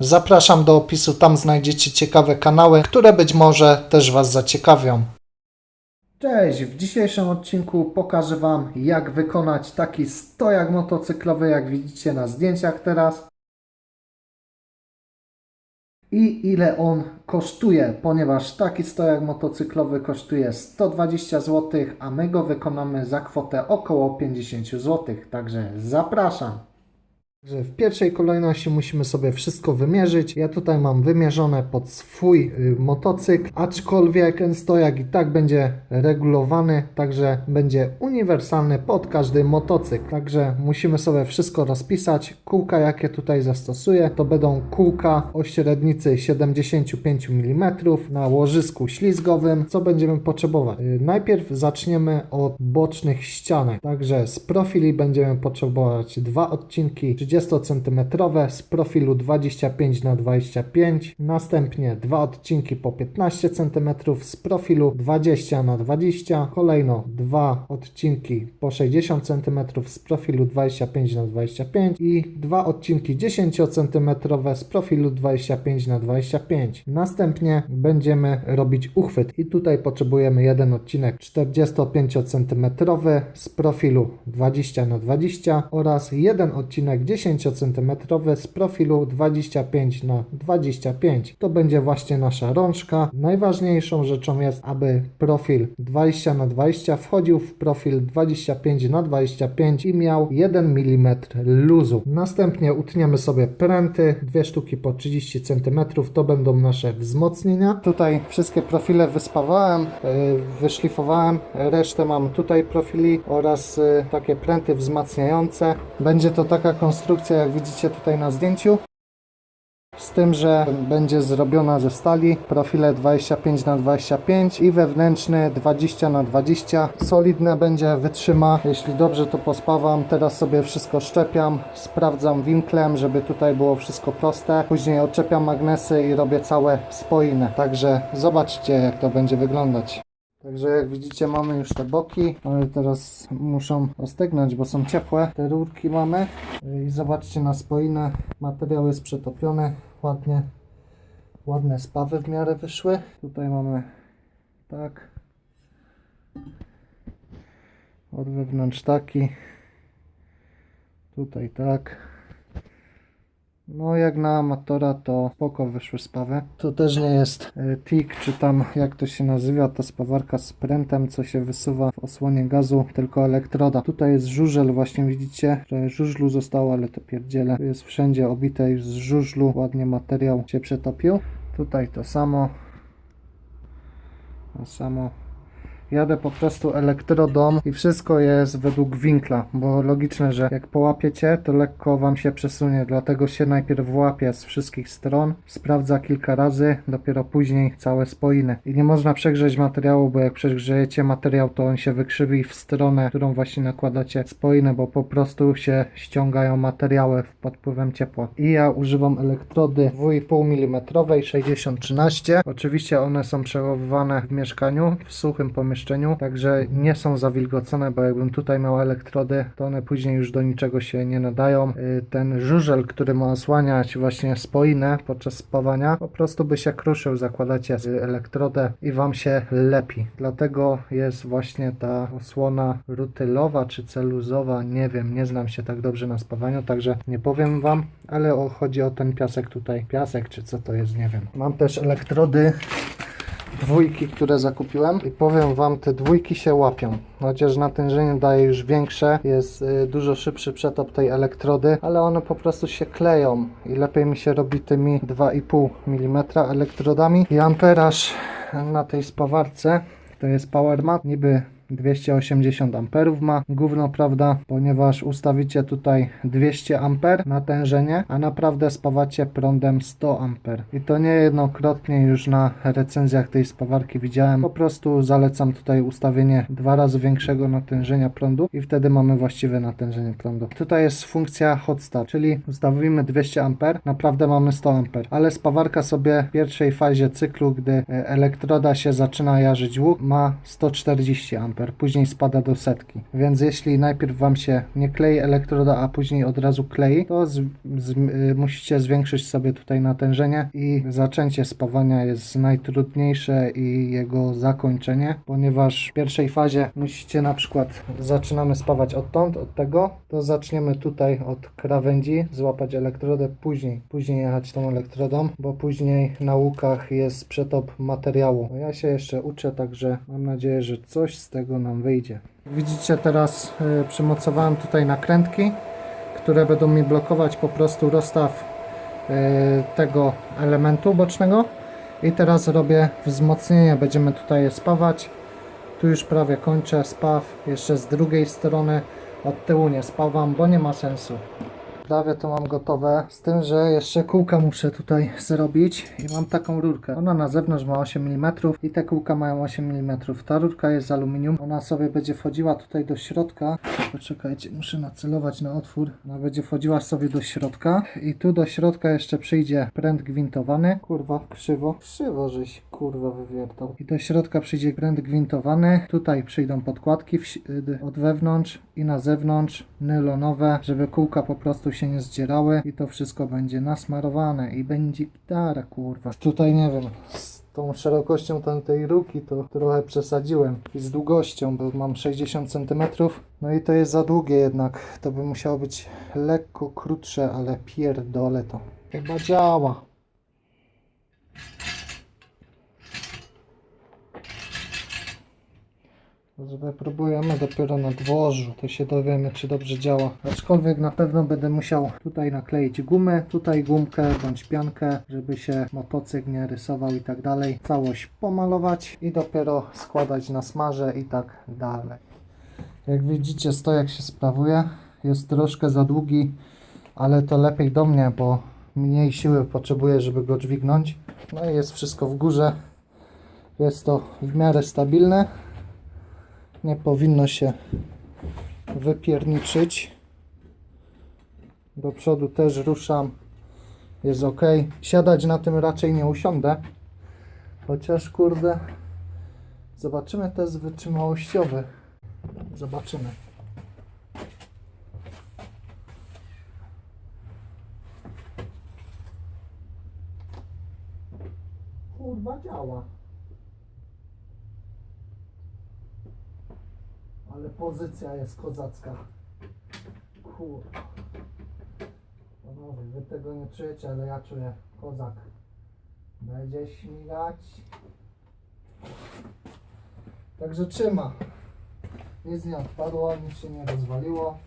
Zapraszam do opisu, tam znajdziecie ciekawe kanały, które być może też Was zaciekawią. Cześć, w dzisiejszym odcinku pokażę Wam jak wykonać taki stojak motocyklowy jak widzicie na zdjęciach teraz i ile on kosztuje, ponieważ taki stojak motocyklowy kosztuje 120 zł, a my go wykonamy za kwotę około 50 zł, także zapraszam. Że w pierwszej kolejności musimy sobie wszystko wymierzyć. Ja tutaj mam wymierzone pod swój y, motocykl, aczkolwiek ten stojak i tak będzie regulowany, także będzie uniwersalny pod każdy motocykl. Także musimy sobie wszystko rozpisać. Kółka jakie tutaj zastosuję to będą kółka o średnicy 75 mm na łożysku ślizgowym. Co będziemy potrzebować? Y, Najpierw zaczniemy od bocznych ścianek. Także z profili będziemy potrzebować dwa odcinki 30 cm z profilu 25 na 25 następnie dwa odcinki po 15 cm z profilu 20 na 20 kolejno dwa odcinki po 60 cm z profilu 25 na 25 i dwa odcinki 10 cm z profilu 25 na 25 następnie będziemy robić uchwyt i tutaj potrzebujemy jeden odcinek 45 cm z profilu 20 na 20 oraz jeden odcinek 10 cm z profilu 25 na 25 to będzie właśnie nasza rączka. Najważniejszą rzeczą jest aby profil 20 na 20 wchodził w profil 25 na 25 i miał 1 mm luzu. Następnie utniemy sobie pręty. Dwie sztuki po 30 cm to będą nasze wzmocnienia. Tutaj wszystkie profile wyspawałem yy, wyszlifowałem. Resztę mam tutaj profili oraz yy, takie pręty wzmacniające. Będzie to taka konstrukcja jak widzicie tutaj na zdjęciu z tym, że będzie zrobiona ze stali, profile 25 na 25 i wewnętrzny 20 na 20 Solidne będzie, wytrzyma. Jeśli dobrze to pospawam, teraz sobie wszystko szczepiam, sprawdzam winklem, żeby tutaj było wszystko proste. Później odczepiam magnesy i robię całe spoiny. Także zobaczcie jak to będzie wyglądać. Także jak widzicie mamy już te boki, ale teraz muszą ostygnąć, bo są ciepłe. Te rurki mamy i zobaczcie na spoinę, materiał jest przetopiony, ładnie, ładne spawy w miarę wyszły. Tutaj mamy tak, od wewnątrz taki, tutaj tak. No jak na amatora to spoko wyszły spawy. To też nie jest y, tik, czy tam jak to się nazywa, ta spawarka z prętem, co się wysuwa w osłonie gazu, tylko elektroda. Tutaj jest żużel, właśnie widzicie, że żużlu zostało, ale to pierdziele. Jest wszędzie obite już z żużlu, ładnie materiał się przetopił. Tutaj to samo. To samo jadę po prostu elektrodą i wszystko jest według winkla, bo logiczne, że jak połapiecie, to lekko Wam się przesunie, dlatego się najpierw łapie z wszystkich stron, sprawdza kilka razy, dopiero później całe spoiny. I nie można przegrzeć materiału, bo jak przegrzejecie materiał, to on się wykrzywi w stronę, którą właśnie nakładacie spoiny, bo po prostu się ściągają materiały pod wpływem ciepła. I ja używam elektrody 2,5 mm 6013. Oczywiście one są przechowywane w mieszkaniu, w suchym pomieszczeniu, także nie są zawilgocone, bo jakbym tutaj miał elektrody, to one później już do niczego się nie nadają. Y, Ten żużel, który ma osłaniać właśnie spoinę podczas spawania, po prostu by się kruszył, zakładacie elektrodę i Wam się lepi. Dlatego jest właśnie ta osłona rutylowa czy celuzowa, nie wiem, nie znam się tak dobrze na spawaniu, także nie powiem Wam, ale chodzi o ten piasek tutaj. Piasek czy co to jest, nie wiem. Mam też elektrody dwójki, które zakupiłem i powiem Wam, te dwójki się łapią. Chociaż natężenie daje już większe, jest y, dużo szybszy przetop tej elektrody, ale one po prostu się kleją i lepiej mi się robi tymi 2,5 mm elektrodami. I amperaż na tej spawarce to jest PowerMat, niby 280 amperów ma gówno, prawda? Ponieważ ustawicie tutaj 200 amper natężenie, a naprawdę spawacie prądem 100 amper. I to niejednokrotnie już na recenzjach tej spawarki widziałem. Po prostu zalecam tutaj ustawienie dwa razy większego natężenia prądu i wtedy mamy właściwe natężenie prądu. Tutaj jest funkcja hot start, czyli ustawimy 200 amper, naprawdę mamy 100 amper, ale spawarka sobie w pierwszej fazie cyklu, gdy e, elektroda się zaczyna jarzyć łuk, ma 140 amper. A, później spada do setki. Więc jeśli najpierw Wam się nie klei elektroda, a później od razu klei, to z, z, y, musicie zwiększyć sobie tutaj natężenie i zaczęcie spawania jest najtrudniejsze i jego zakończenie, ponieważ w pierwszej fazie musicie na przykład, zaczynamy spawać odtąd, od tego, to zaczniemy tutaj od krawędzi, złapać elektrodę, później, później jechać tą elektrodą, bo później na łukach jest przetop materiału. Ja się jeszcze uczę, także mam nadzieję, że coś z tego nam wyjdzie. Widzicie teraz y, przymocowałem tutaj nakrętki, które będą mi blokować po prostu rozstaw y, tego elementu bocznego. I teraz robię wzmocnienie, będziemy tutaj spawać. Tu już prawie kończę spaw jeszcze z drugiej strony. Od tyłu nie spawam, bo nie ma sensu prawie to mam gotowe. Z tym, że jeszcze kółka muszę tutaj zrobić i mam taką rurkę. Ona na zewnątrz ma 8 mm i te kółka mają 8 mm ta rurka jest z aluminium. Ona sobie będzie wchodziła tutaj do środka. Poczekajcie, muszę nacelować na otwór. Ona będzie wchodziła sobie do środka i tu do środka jeszcze przyjdzie pręt gwintowany. Kurwa, krzywo, krzywo żeś kurwa wywiertał. I do środka przyjdzie pręt gwintowany. Tutaj przyjdą podkładki y, od wewnątrz i na zewnątrz nylonowe, żeby kółka po prostu się nie zdzierały i to wszystko będzie nasmarowane i będzie gitara kurwa. Tutaj nie wiem, z tą szerokością tej ruki to trochę przesadziłem i z długością, bo mam 60 cm. No i to jest za długie jednak, to by musiało być lekko krótsze, ale pierdolę to. Chyba działa. Wypróbujemy dopiero na dworzu, to się dowiemy czy dobrze działa. Aczkolwiek na pewno będę musiał tutaj nakleić gumę, tutaj gumkę bądź piankę, żeby się motocykl nie rysował i tak dalej. Całość pomalować i dopiero składać na smarze i tak dalej. Jak widzicie stojak się sprawuje, jest troszkę za długi, ale to lepiej do mnie, bo mniej siły potrzebuję, żeby go dźwignąć. No i jest wszystko w górze. Jest to w miarę stabilne nie powinno się wypierniczyć. Do przodu też ruszam. Jest ok. Siadać na tym raczej nie usiądę. Chociaż kurde. Zobaczymy test wytrzymałościowy. Zobaczymy. Kurwa działa. Pozycja jest kozacka. Kurwa. Panowie, wy tego nie czujecie, ale ja czuję kozak. Będzie śmigać. Także trzyma. Nic nie odpadło, nic się nie rozwaliło.